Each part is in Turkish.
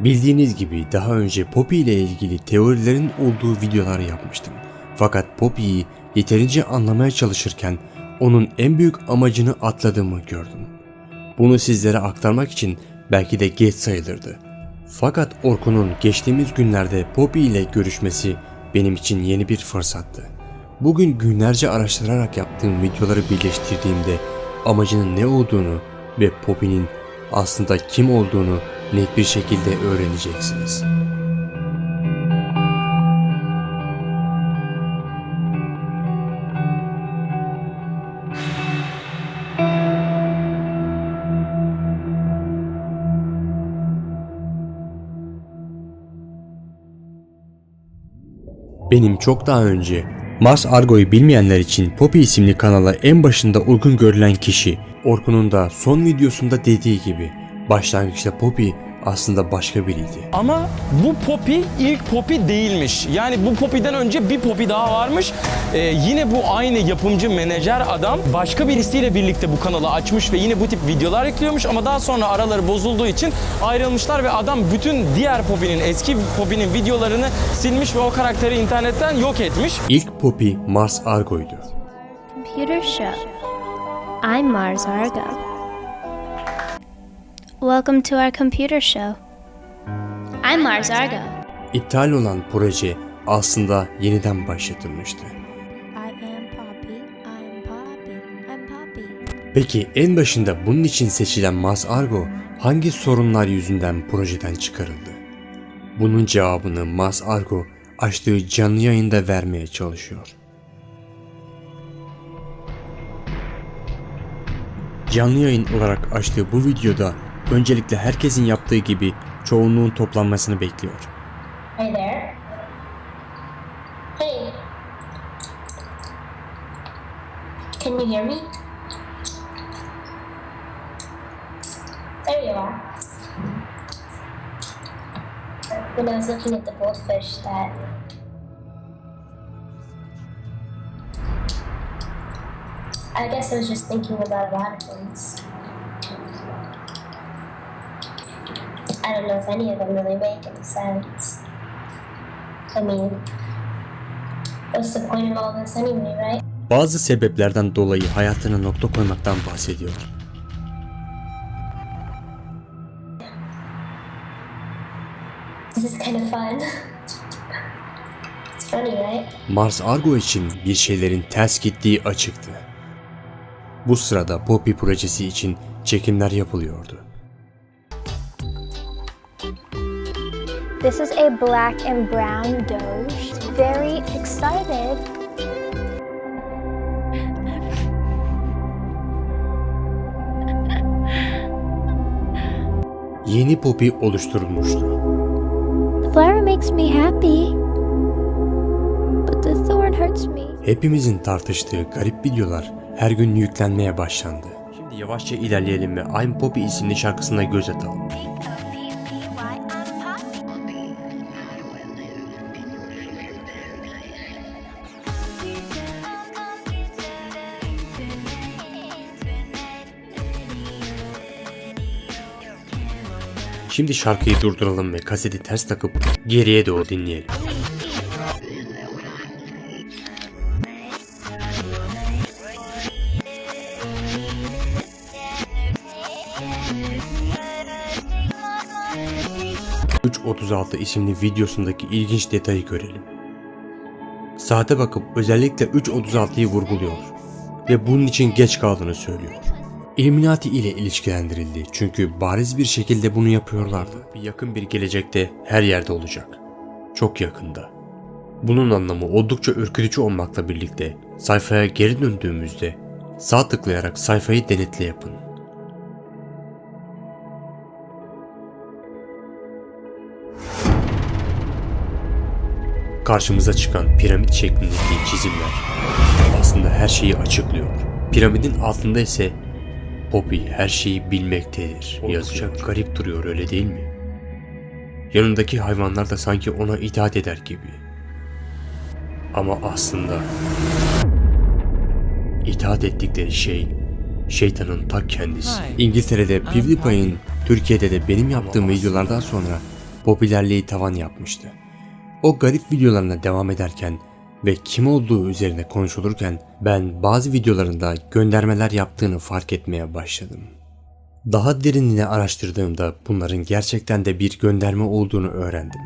Bildiğiniz gibi daha önce Poppy ile ilgili teorilerin olduğu videolar yapmıştım. Fakat Poppy'yi yeterince anlamaya çalışırken onun en büyük amacını atladığımı gördüm. Bunu sizlere aktarmak için belki de geç sayılırdı. Fakat Orkun'un geçtiğimiz günlerde Poppy ile görüşmesi benim için yeni bir fırsattı. Bugün günlerce araştırarak yaptığım videoları birleştirdiğimde amacının ne olduğunu ve Poppy'nin aslında kim olduğunu net bir şekilde öğreneceksiniz. Benim çok daha önce Mars Argo'yu bilmeyenler için Poppy isimli kanala en başında uygun görülen kişi Orkun'un da son videosunda dediği gibi başlangıçta Poppy aslında başka biriydi. Ama bu Poppy ilk Poppy değilmiş. Yani bu Poppy'den önce bir Poppy daha varmış. Ee, yine bu aynı yapımcı menajer adam başka birisiyle birlikte bu kanalı açmış ve yine bu tip videolar yüklüyormuş ama daha sonra araları bozulduğu için ayrılmışlar ve adam bütün diğer Poppy'nin eski Poppy'nin videolarını silmiş ve o karakteri internetten yok etmiş. İlk Poppy Mars Argo'ydu. Computer Show. I'm Mars Argo. Welcome to our computer show. I'm Mars Argo. İptal olan proje aslında yeniden başlatılmıştı. I am Poppy. I'm Poppy. I'm Poppy. Peki en başında bunun için seçilen Mars Argo hangi sorunlar yüzünden projeden çıkarıldı? Bunun cevabını Mars Argo açtığı canlı yayında vermeye çalışıyor. Canlı yayın olarak açtığı bu videoda öncelikle herkesin yaptığı gibi çoğunluğun toplanmasını bekliyor. Hey there. Hey. Can you hear me? There you are. When I was looking at the goldfish that I guess I was just thinking about a lot of things. I don't know if any of them really make any sense. I mean, what's the point of all this anyway, right? Bazı sebeplerden dolayı hayatına nokta koymaktan bahsediyor. This is kind of fun. it's funny, right? Mars Argo için bir şeylerin ters gittiği açıktı. Bu sırada Poppy projesi için çekimler yapılıyordu. This is a black and brown doge. Very excited. Yeni Poppy oluşturulmuştu. The flower makes me happy, but the thorn hurts me. Hepimizin tartıştığı garip videolar her gün yüklenmeye başlandı. Şimdi yavaşça ilerleyelim ve I'm Poppy isimli şarkısına göz atalım. Şimdi şarkıyı durduralım ve kaseti ters takıp geriye doğru dinleyelim. ...3.36 isimli videosundaki ilginç detayı görelim. Saate bakıp özellikle 3.36'yı vurguluyor ve bunun için geç kaldığını söylüyor. Illuminati ile ilişkilendirildi çünkü bariz bir şekilde bunu yapıyorlardı. Yakın bir gelecekte her yerde olacak. Çok yakında. Bunun anlamı oldukça ürkütücü olmakla birlikte sayfaya geri döndüğümüzde sağ tıklayarak sayfayı denetle yapın. Karşımıza çıkan piramit şeklindeki çizimler aslında her şeyi açıklıyor. Piramidin altında ise Poppy her şeyi bilmektedir yazıyor. garip duruyor öyle değil mi? Yanındaki hayvanlar da sanki ona itaat eder gibi. Ama aslında itaat ettikleri şey şeytanın ta kendisi. İngiltere'de PewDiePie'in Türkiye'de de benim yaptığım videolardan sonra popülerliği tavan yapmıştı. O garip videolarına devam ederken ve kim olduğu üzerine konuşulurken ben bazı videolarında göndermeler yaptığını fark etmeye başladım. Daha derinine araştırdığımda bunların gerçekten de bir gönderme olduğunu öğrendim.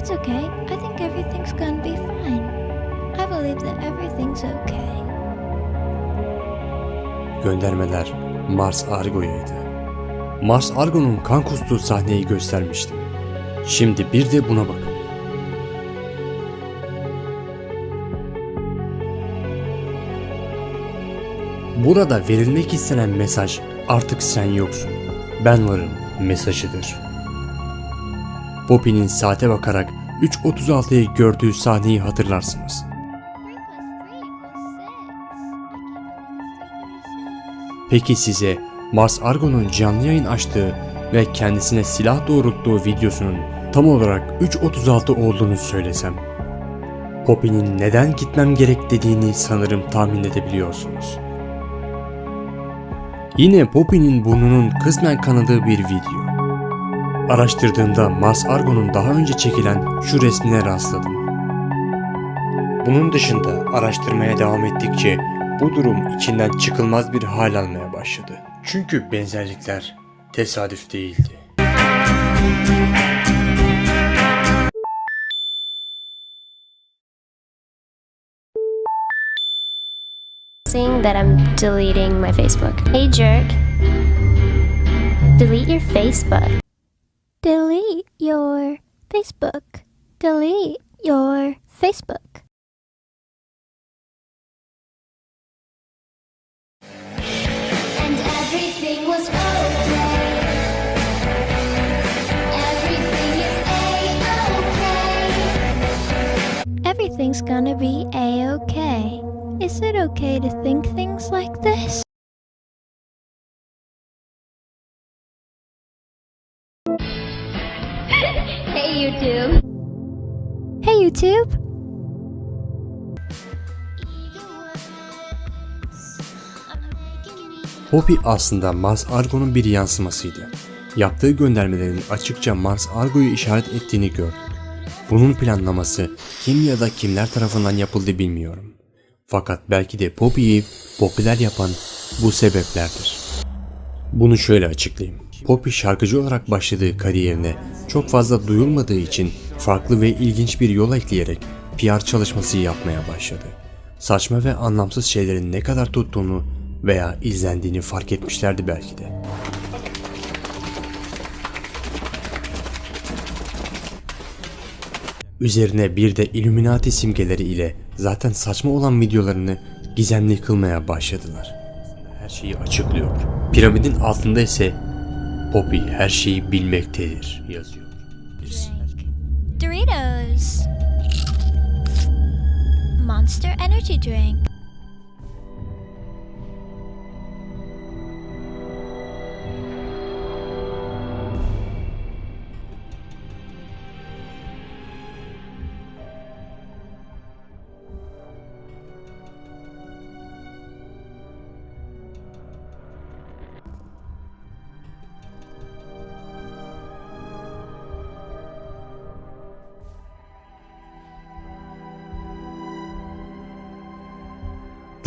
It's okay. I think everything's gonna be fine. I believe that everything's okay. Göndermeler Mars Argo'yaydı. Mars Argo'nun kan kustuğu sahneyi göstermiştim. Şimdi bir de buna bakın. Burada verilmek istenen mesaj artık sen yoksun. Ben varım mesajıdır. Poppy'nin saate bakarak 3.36'yı gördüğü sahneyi hatırlarsınız. 3 plus 3 equals 6. I can't believe it's 336. Peki size Mars Argo'nun canlı yayın açtığı ve kendisine silah doğrulttuğu videosunun tam olarak 3.36 olduğunu söylesem? Poppy'nin neden gitmem gerek dediğini sanırım tahmin edebiliyorsunuz. Yine Poppy'nin burnunun kısmen kanadığı bir video. Araştırdığımda Mars Argo'nun daha önce çekilen şu resmine rastladım. Bunun dışında araştırmaya devam ettikçe bu durum içinden çıkılmaz bir hal almaya başladı. Çünkü benzerlikler tesadüf değildi. Saying that I'm deleting my Facebook. Hey, jerk. Delete your Facebook. Facebook. Delete your Facebook. And everything was okay. Everything is a-okay. Everything's gonna be a okay. Is it okay to think things like this? YouTube! Poppy aslında Mars Argo'nun bir yansımasıydı. Yaptığı göndermelerin açıkça Mars Argo'yu işaret ettiğini gördüm. Bunun planlaması kim ya da kimler tarafından yapıldı bilmiyorum. Fakat belki de Poppy'yi popüler yapan bu sebeplerdir. Bunu şöyle açıklayayım. Poppy şarkıcı olarak başladığı kariyerine çok fazla duyulmadığı için farklı ve ilginç bir yol ekleyerek PR çalışması yapmaya başladı. Saçma ve anlamsız şeylerin ne kadar tuttuğunu veya izlendiğini fark etmişlerdi belki de. Üzerine bir de Illuminati simgeleri ile zaten saçma olan videolarını gizemli kılmaya başladılar. Her şeyi açıklıyor. Piramidin altında ise Poppy her şeyi bilmektedir yazıyor. Doritos! Monster Energy Drink.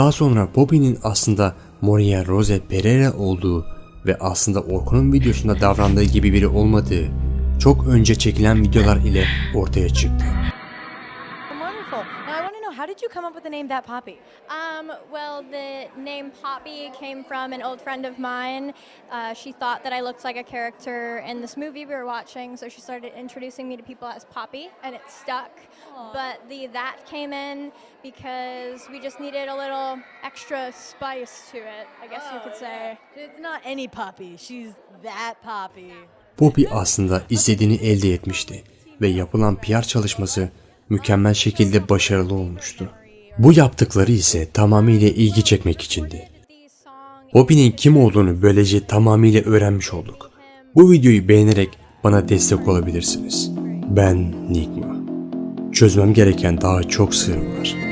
Daha sonra Poppy'nin aslında Moria Rose Pereira olduğu ve aslında Orkun'un videosunda davrandığı gibi biri olmadığı çok önce çekilen videolar ile ortaya çıktı. Come up with the name That Poppy? Um, well, the name Poppy came from an old friend of mine. Uh, she thought that I looked like a character in this movie we were watching, so she started introducing me to people as Poppy, and it stuck. But the that came in because we just needed a little extra spice to it, I guess you could say. It's not any Poppy. She's that Poppy. Poppy aslında istediğini elde etmişti. ve yapılan PR çalışması mükemmel şekilde başarılı olmuştu. Bu yaptıkları ise tamamıyla ilgi çekmek içindi. Bobby'nin kim olduğunu böylece tamamıyla öğrenmiş olduk. Bu videoyu beğenerek bana destek olabilirsiniz. Ben Nigma. Çözmem gereken daha çok sır var.